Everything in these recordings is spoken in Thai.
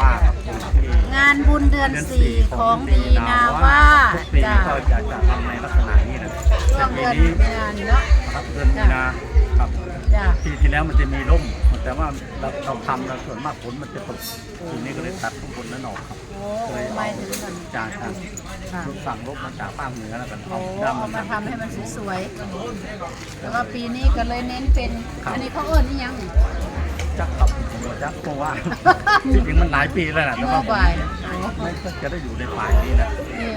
ว่าครับที่งานบุญเดือนสี่ของดีนาว่าทุกปีจ้ะก็อยากจะทำในลักษณะนี้นะช่วงปีเดือนนี้งานเนาะครับเดือนมีนาครับจ้ะปีที่แล้วมันจะมีร่ม แต่ว่าเราเราทำแล้วส่วนมากฝนมันจะตกปีนี้ก็เลยตัดข้างบนแล้วหนอกครับโอ้ไม่ถึงกันจากทางค่ะสั่งร่มมาจากภาคเหนือแล้วกันโอ้เอาเอาดำมาทำให้มันสวยๆแล้วก็ปีนี้ก็เลยเน้นเป็น อันนี้เขาเอิ้นนี่ยัง จักครับผมว่าจักเพราะว่าจริงๆมันหลายปีแล้วนะแต่เมื่ว่าอผมบ่ายโอ้ไม่ค่อยจะได้อยู่ในฝ่ายนี้นะนี่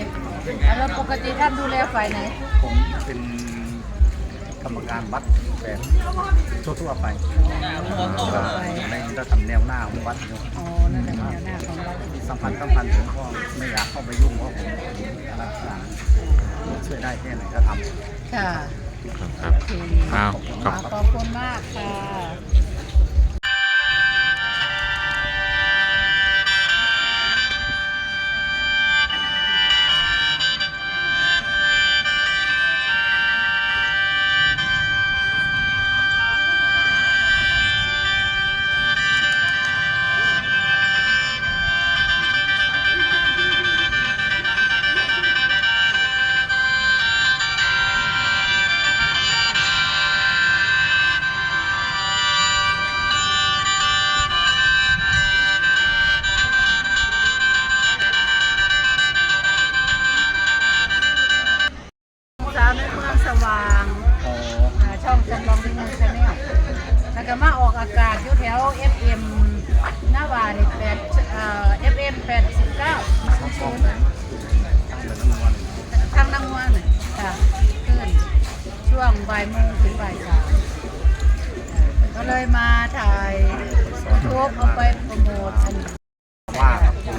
แล้วปกติท่านดูแลฝ่ายไหนผมเป็นกรรมการวัดแบบทั่วๆไปในระดับแนวหน้าของวัดอยู่อ๋อนั่นแหละแนวหน้าของเราสัมพันธ์สัมพันธ์ผมก็ไม่อยากเข้าไปยุ่งเพราะผมรักษาช่วยได้แค่ไหนก็ทำค่ะ ครับ โอเคอ้าวขอบ ขอบคุณมากค่ะ วางอ๋ออ่าช่องจำลองที่เมืองชาแนลแล้วก็มาออกอากาศอยู่แถว FM หน้าวานี่แปดเอ่อ FM แปดสิบเก้าเขาฟ้องเลยตั้งแต่นั้นวันทางนางว่าน่ะค่ะขึ้นช่วงบ่ายโมงถึงบ่ายสามก็เลยมาถ่ายรูปเอาไปโปรโมทอันว่าครับที่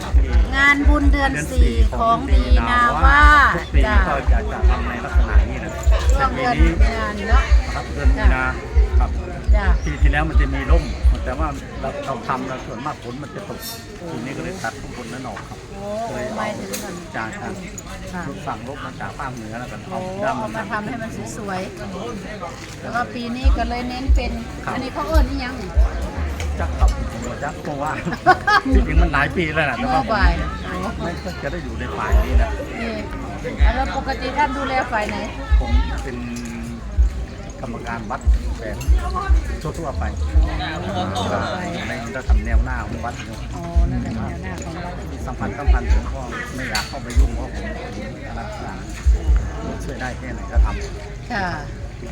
งานบุญเดือนสี่ของดีนาว่าทุกปีจ้ะ ก็อยากจะทำในลักษณะ ช่วงปีเดือนนี้งานเนาะครับเดือนมีนาครับจ้ะปีที่แล้วมันจะมีร่ม แต่ว่าเราเราทำแล้วส่วนมากฝนมันจะตกปีนี้ก็เลยตัดข้างบนแล้วหนอกครับโอ้ไม่ถึงกันจากทางค่ะสั่งร่มมาจากภาคเหนือแล้วกันโอ้เอาเอาดำมาทำให้มันสวยๆแล้วก็ปีนี้ก็เลยเน้นเป็น อันนี้เขาเอิ้นนี่ยัง จักครับผมว่าจักเพราะว่าจริงๆมันหลายปีแล้วนะแต่เมื่ว่าอผมบ่ายโอ้ ไม่ค่อยจะได้อยู่ในฝ่ายนี้นะ นี่แล้วปกติท่านดูแลฝ่ายไหน ผมเป็นกรรมการวัดแบบทั่วๆไปในระดับแนวหน้าของวัดอยู่อ๋อ นั่นแหละแนวหน้าของเราสัมพันธ์สัมพันธ์ผมก็ไม่อยากเข้าไปยุ่งเพราะผมรักษาช่วยได้แค่ไหนก็ทำ ค่ะ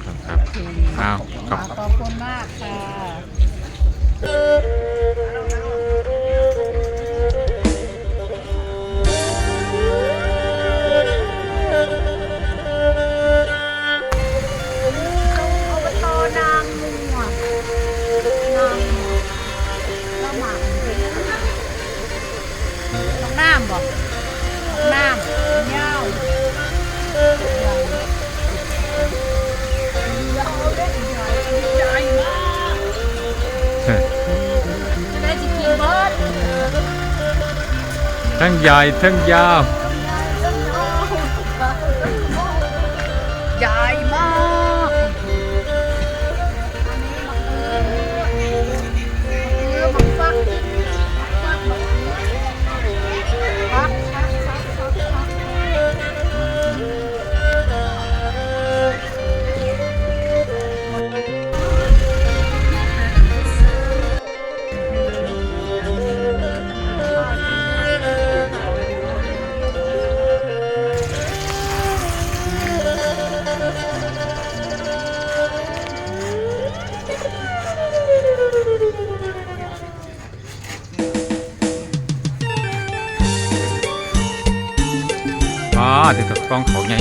ครับ โอเคอ้าวขอบ ขอบคุณมากค่ะ น้องน้ำบอกน้ำเงาใหญ่มากจะได้จิกินเบิร์ด ทั้งใหญ่ทั้งยาว อ๋อที่ถูกต้องเขาไง